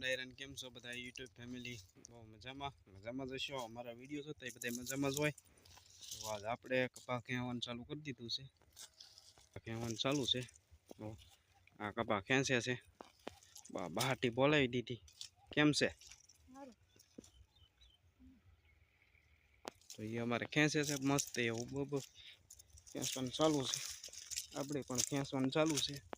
ડાયરન કેમ છો બધા? YouTube family. બહુ મજામાં. મજામાં જ હશો? અમારા વીડિયો જોતા એ બધા મજામાં જ હોય. તો આજ આપણે કપા ખેવાનું ચાલુ કરી દીધું છે. ખેવાનું ચાલુ છે. તો આ કપા ખેંચ્યા છે. બા બહાટી બોલાવી દીધી. કેમ છે? તો એ અમારે ખેંચે છે. મસ્ત એવું બબ ખેંચવાનું ચાલુ છે. આપણે પણ ખેંચવાનું ચાલુ છે.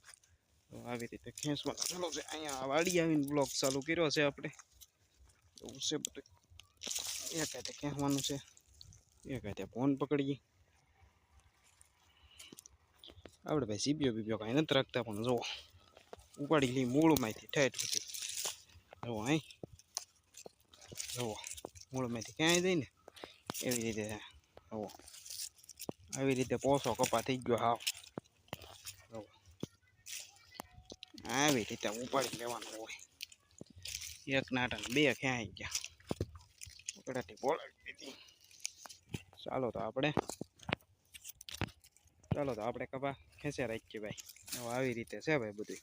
તો આવી રીતે ખેંચવા. ચાલો છે અહીંયા વાડી આવીને બ્લોક ચાલુ કર્યો છે આપણે. એવું છે બધું. એક હાથે ખેંચવાનું છે. એક હાથે ફોન પકડીએ. આપણે ભાઈ સીબીઓ બીબીઓ કાંઈ નથી રાખતા, પણ જુઓ. ઉપાડી લઈ મૂળમાંથી, ઠેઠ બધી જુઓ અહીં. જુઓ. મૂળમાંથી ક્યાંય જાય ને એવી રીતે જુઓ. આવી રીતે પોસો કપા થઈ ગયો હાવ જુઓ આવી રીતે ઉપાડી લેવાનું હોય. એક નાટક બે ક્યાંય ગયા. ઉકડાથી બોલાવી દીધી. ચાલો તો આપણે ચાલો તો આપણે કપા ખેંચ્યા રાખીએ ભાઈ. હવે આવી રીતે છે ભાઈ બધું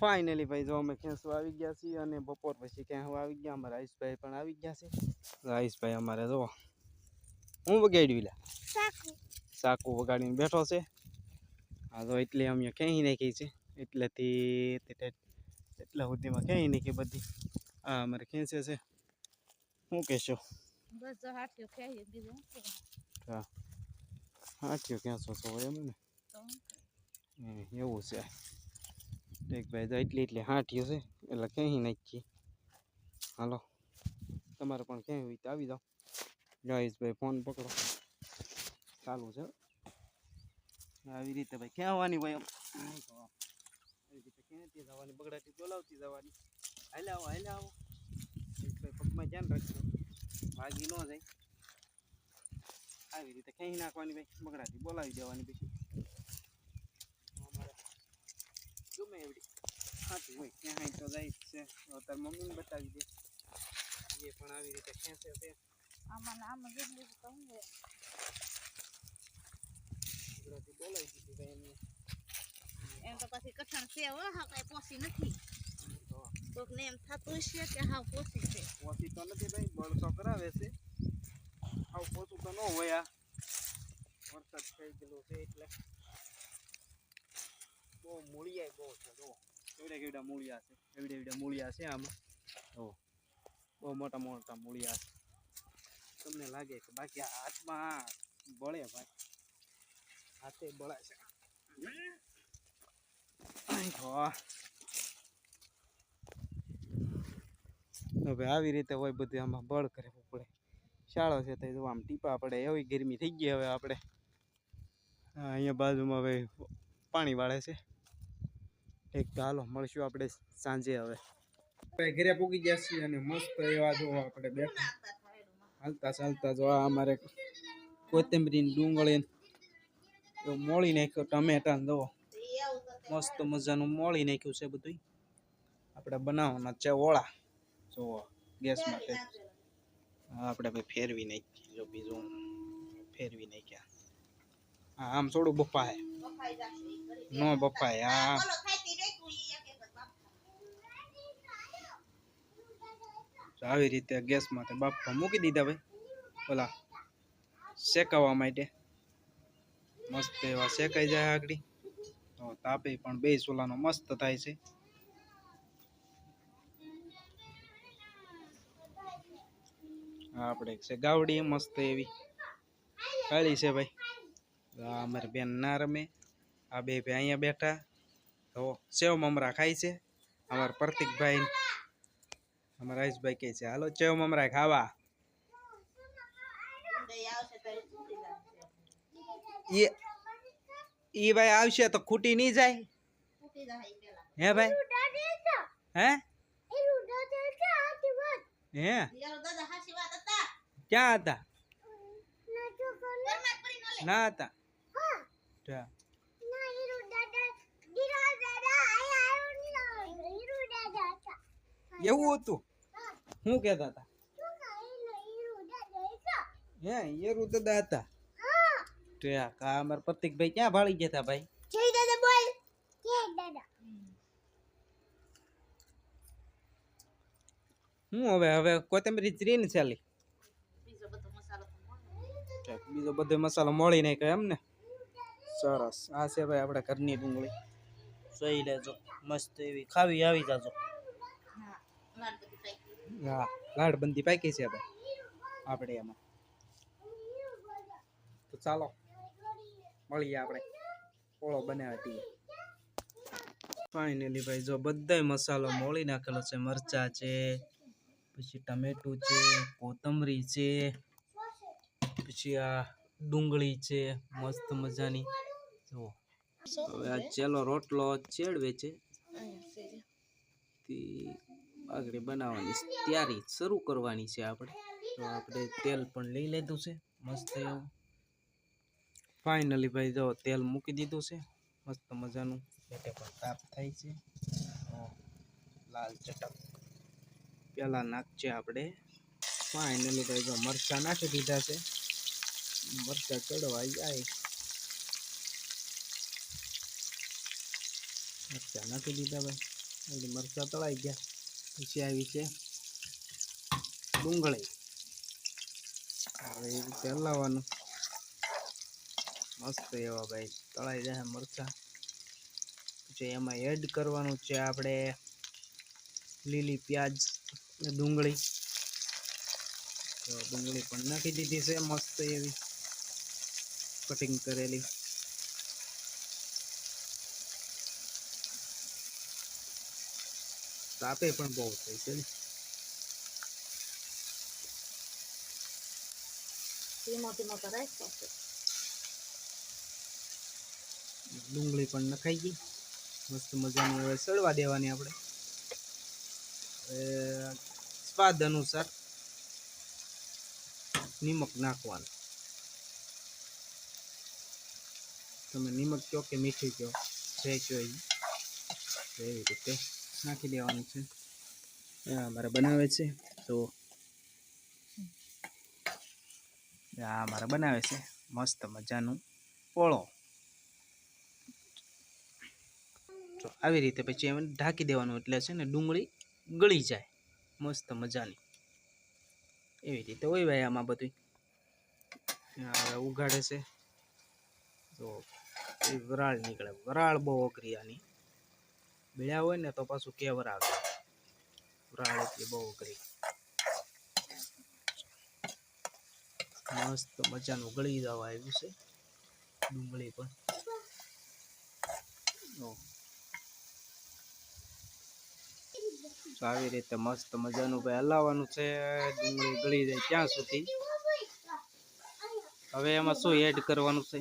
ફાઇનલી ભાઈ જો અમે ખેંચવા આવી ગયા છીએ અને બપોર પછી ક્યાં આવી ગયા અમારા આયુષભાઈ પણ આવી ગયા છે. આયુષભાઈ અમારે જો હું વગાડ્યું લા સાકુ. વગાડીને બેઠો છે. હા તો એટલે અમે ક્યાંય નાખી છે. એટલેથી તે એટલા સુધીમાં ક્યાંય નાખી બધી. આ અમારે ખેંચે છે. શું કહેશો? બસ જો હાથ્યો બીજું હા હાથીઓ ક્યાં છો એમ ને? હું એવું છે. એક ભાઈ તો એટલી એટલી હાંઠ્યું છે એટલે ક્યાંય નાખી હાલો. તમારે પણ ક્યાંય હોય તો આવી જાઓ. જયેશભાઈ ફોન પકડો. ચાલુ છે. આવી રીતે ભાઈ ક્યાં આવવાની ભાઈ. આવી રીતે ક્યાંથી જવાની બગડાટી બોલાવતી જવાની. હાલે આવો હાલે આવો. પગમાં ધ્યાન રાખજો. ભાગી ન જાય. આવી રીતે ક્યાંય નાખવાની ભાઈ બગડાટી બોલાવી દેવાની પછી. ગમે એવડી ખાતી હોય ક્યાંય તો જાય છે. તાર મમ્મીને બતાવી દે. એ પણ આવી રીતે ખેંચે છે. આમાં આમાં જેટલું છે તો હું કરે? બગડાટી બોલાવી દીધી ભાઈ એમને. એમ તો પછી કઠણ છે હો હા કઈ પોસી નથી. તો કોક ને એમ થતું છે કે હા પોસી છે. પોસી તો નથી ભાઈ બળ તો કરાવે છે. આવું પોસું તો ન હોય આ. વરસાદ થઈ ગયેલો છે એટલે. બહુ મૂળિયા બહુ છે જો. એવડા કેવડા મૂળિયા છે એવડા એવડા મૂળિયા છે આમાં. જો બહુ મોટા મોટા મૂળિયા છે. તમને લાગે કે બાકી આ હાથમાં બળે ભાઈ. હાથે બળાય છે. હવે આવી રીતે હોય બધું આમાં બળ કરે પડે. શાળો છે તો આમ ટીપા પડે. એવી ગરમી થઈ ગઈ હવે આપણે. અહીંયા બાજુમાં હવે પાણી વાળે છે. એક તો હાલો, મળશું આપણે સાંજે હવે. ઘરે પૂગી ગયા છીએ અને મસ્ત એવા જો આપણે બેઠા. હાલતા ચાલતા જો અમારે કોથમરી ડુંગળી મોળી નાખ્યો ટમેટા જો. મસ્ત મજાનું મોળી નાખ્યું છે બધું આપણે બનાવવાના છે ઓળા. જુઓ, ગેસ માટે. આપણે ભાઈ ફેરવી નાખી જો બીજું ફેરવી નાખ્યા. હા, આમ થોડું બફાય. નો બફાય, હા આવી રીતે ગેસ માટે બાફવા મૂકી દીધા ભાઈ. ઓલા શેકાવા માટે. મસ્ત એવા શેકાઈ જાય આગળ. તો તાપે પણ બે સોલાનો મસ્ત થાય છે. આપણે છે ગાવડી મસ્ત એવી. કાળી છે ભાઈ. અમારે બેન ના રમે. આ બે ભાઈ અહીંયા બેઠા. તો સેવ મમરા ખાય છે. અમારા પ્રતિકભાઈ અમારા હરીશભાઈ કહે છે હાલો સેવ મમરા ખાવા. એ ઈ ભાઈ આવશે તો ખૂટી નહીં જાય? હે ભાઈ? હે? હે? ક્યાં હતા? ના હતા? એવું હતું? શું કહેતા હતા? હે એરું દાદા હતા. ત્યાં કા અમારા પ્રતિકભાઈ ક્યાં ભાળી ગયા હતા ભાઈ? હું હવે હવે કોથમરી ત્રીન ચાલી બીજો બધો મસાલો બીજો બધો મસાલો મળી નાખ્યો એમ ને? સરસ. આ છે ભાઈ આપણે ઘરની ડુંગળી. જોઈ લેજો. મસ્ત એવી. ખાવી આવી જાજો. હા લાડબંધી પાકી છે ભાઈ. આપણે એમાં. તો ચાલો. મળીએ આપણે. ઓળો બનાવતી ફાઇનલી ભાઈ, જો બધાય મસાલો મોળી નાખેલો છે. મરચા છે, પછી ટમેટું છે, કોથમરી છે, પછી આ ડુંગળી છે. મસ્ત મજાની. જુઓ. હવે આ ચેલો રોટલો ચેડવે છે. જો. આગળ બનાવવાની તૈયારી શરૂ કરવાની છે આપણે. તો આપણે તેલ પણ લઈ લીધું છે. મસ્ત એવું. ફાઇનલી ભાઈ, જો તેલ મૂકી દીધું છે. મસ્ત મજાનું. પેટે પણ તાપ થાય છે. લાલ ચટક. પેલા નાખશે આપણે. ફાઇનલી ભાઈ, જો મરચા નાખી દીધા છે. મરચા ચડવા જાય મરચા નાખી દીધા ભાઈ. એટલે મરચા તળાઈ ગયા. પછી આવી છે ડુંગળી. હવે એ રીતે હલાવવાનું મસ્ત એવા ભાઈ. તળાઈ જાય મરચા. પછી એમાં એડ કરવાનું છે આપણે લીલી પ્યાજ ડુંગળી. તો ડુંગળી પણ નાખી દીધી છે મસ્ત એવી. કટિંગ કરેલી. તાપે પણ બહુ થઈ છે. ધીમો ધીમો તો રાખતો છે. ડુંગળી પણ નખાઈ ગઈ. મસ્ત મજાની હવે સળવા દેવાની આપણે. સ્વાદ અનુસાર નિમક નાખવાનું. તમે નિમક કહો કે મીઠું કહો, જે કહો એવી રીતે નાખી દેવાનું છે. આ અમારે બનાવે છે. તો આ અમારે બનાવે છે. મસ્ત મજાનું ઓળો તો આવી રીતે પછી એમ ઢાંકી દેવાનું એટલે છે ને ડુંગળી ગળી જાય. મસ્ત મજાની. એવી રીતે હોય ભાઈ આમાં બધું હવે ઉગાડે છે. તો એ વરાળ નીકળે. વરાળ બહુ અઘરી આની. બીળ્યા હોય ને તો પાછું કેવર આવે. વરાળ એટલી બહુ અઘરી. મસ્ત મજાનું ગળી જવા આવ્યું છે. ડુંગળી પણ. ઓહ. તો આવી રીતે મસ્ત મજાનું ભાઈ હલાવવાનું છે, ડુંગળી ગળી જાય ત્યાં સુધી. હવે એમાં શું એડ કરવાનું છે.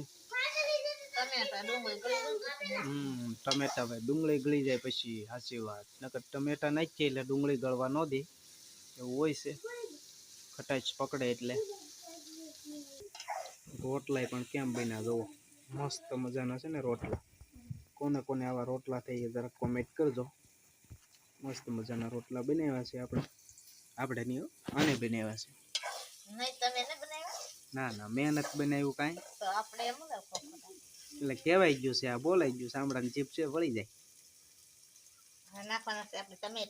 હમ, ટમેટા ભાઈ, ડુંગળી ગળી જાય પછી, સાચી વાત. નકર ટમેટા નાખીએ એટલે ડુંગળી ગળવા ન દે. એવું હોય છે. ખટાશ પકડે એટલે. રોટલાય પણ કેમ બન્યા જુઓ મસ્ત મજાના છે ને રોટલા. કોને કોને આવા રોટલા થઈ જરાક કોમેન્ટ કરજો. મસ્ત મજાના રોટલા બનાવ્યા છે આપણે. આપણે નહીં આને બનાવ્યા છે. ને ના મહેનત બનાવ્યું કાંઈ. એટલે કહેવાય ગયું છે આ બોલાઈ ગયું સાંભળાની જીભ છે વળી જાય.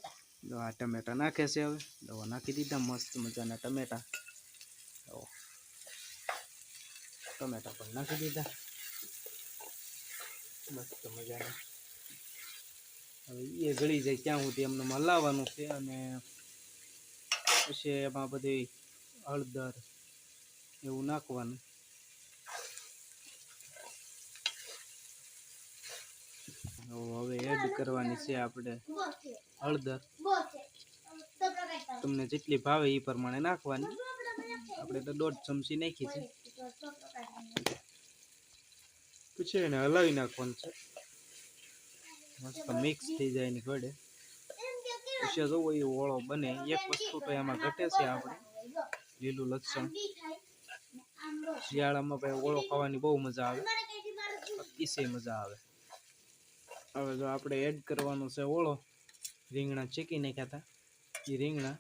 છે જો આ ટમેટા નાખે છે હવે. દવા નાખી દીધા મસ્ત મજાના ટમેટા. ટમેટા પણ નાખી દીધા. મસ્ત મજાના. હવે એ ગળી જાય ત્યાં સુધી એમને હલાવવાનું છે અને પછી એમાં બધી હળદર એવું નાખવાનું. હવે એડ કરવાની છે આપણે હળદર. તમને જેટલી ભાવે એ પ્રમાણે નાખવાની. આપણે તો દોઢ ચમચી નાખી છે. પછી એને હલાવી નાખવાનું છે. મસ્ત મિક્સ થઈ જાય એની ઘડે પછી જોવો એ ઓળો બને. એક વસ્તુ તો એમાં ઘટે છે આપણે. લીલું લસણ. શિયાળામાં ભાઈ ઓળો ખાવાની બહુ મજા આવે. અતિશય મજા આવે. હવે જો આપણે એડ કરવાનો છે ઓળો. રીંગણા ચેકી નાખ્યા હતા. એ રીંગણા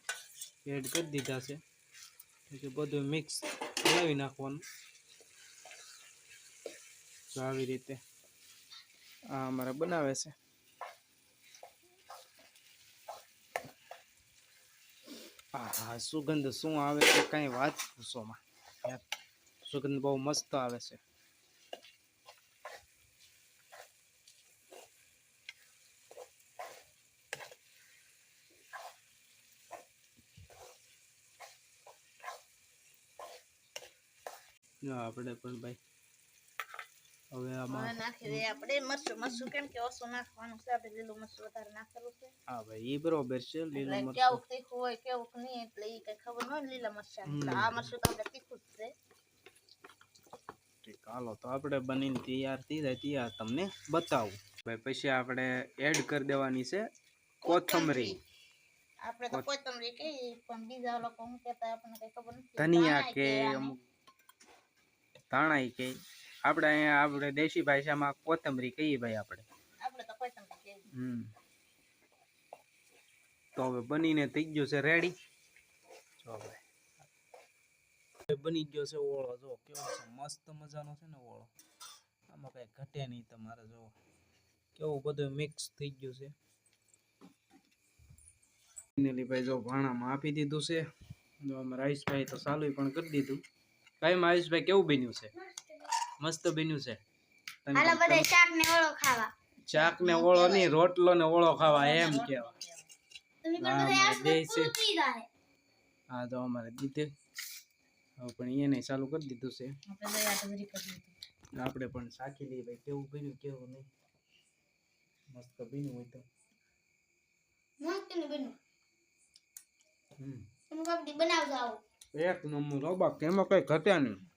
એડ કરી દીધા છે. પછી બધું મિક્સ હલાવી નાખવાનું. આવી રીતે આ અમારે બનાવે છે. હા સુગંધ શું આવે છે? કઈ વાત પૂછોમાં સુગંધ બહુ મસ્ત આવે છે. આપણે પણ ભાઈ હવે આમાં નાખી દે આપણે. મરચું મરચું કેમ કે ઓછું નાખવાનું છે? આપણે લીલું મરચું વધારે નાખેલું છે. હા ભાઈ એ બરોબર છે લીલું મરચું. કેવું તીખું હોય કેવું નહીં એટલે એ કઈ ખબર ન હોય લીલા મરચા. આ મરચું તો આપણે તીખું જ છે. ઠીક હાલો તો આપણે બનીને તૈયાર થઈ જાય તૈયાર તમને બતાવું. ભાઈ પછી આપણે એડ કરી દેવાની છે કોથમરી. આપણે તો કોથમરી કે પણ બીજા લોકો હું કહેતા આપણને કઈ ખબર નથી. ધનિયા કે અમુક ધાણા કે આપણે અહીંયા આપણે દેશી ભાષામાં કોથમરી કહીએ ભાઈ આપણે. આપણે તો હમ. તો હવે બનીને થઈ ગયો છે રેડી. જો ભાઈ. બની ગયો છે ઓળો જો કેવો છે મસ્ત મજાનો છે ને ઓળો. આમાં કઈ ઘટે નહીં તમારે જો. કેવું બધું મિક્સ થઈ ગયું છે. ભાઈ જો ભાણામાં આપી દીધું છે. જો આમ આયુષભાઈ તો ચાલુ પણ કરી દીધું. કાંઈ આયુષભાઈ કેવું બન્યું છે? મસ્ત બન્યું છે. હાલો તમે- બધા શાક ને ઓળો ખાવા. શાક ને ઓળો નહીં રોટલો ને ઓળો ખાવા એમ કેવા તમે દેય છે. હા તો અમારે દીધે. હવે પણ એને ચાલુ કરી દીધું છે. આપણે દયા ડુંગળી કરી દીધું આપણે પણ સાખી લઈએ ભાઈ કેવું બન્યું કેવું નહીં. મસ્ત બન્યું હોય તો. ને એક નંબર હો કેમાં એમાં કઈ ઘટ્યા નહીં.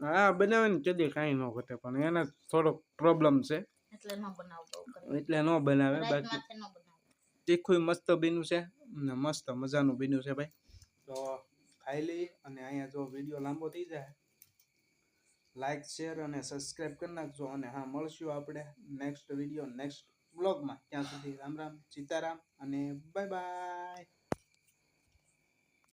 હા બનાવે ને કદી કાંઈ ન ઘટે પણ એને થોડોક પ્રોબ્લેમ છે. એટલે ન બનાવવો એટલે ન બનાવે બાકી તીખું મસ્ત બન્યું છે ને મસ્ત મજાનું બન્યું છે ભાઈ. તો ખાઈ લઈ અને અહીંયા જો વીડિયો લાંબો થઈ જાય લાઈક શેર અને સબસ્ક્રાઈબ કરી નાખજો અને હા મળશું આપણે નેક્સ્ટ વીડિયો નેક્સ્ટ બ્લોગમાં ત્યાં સુધી રામ રામ સીતારામ અને બાય બાય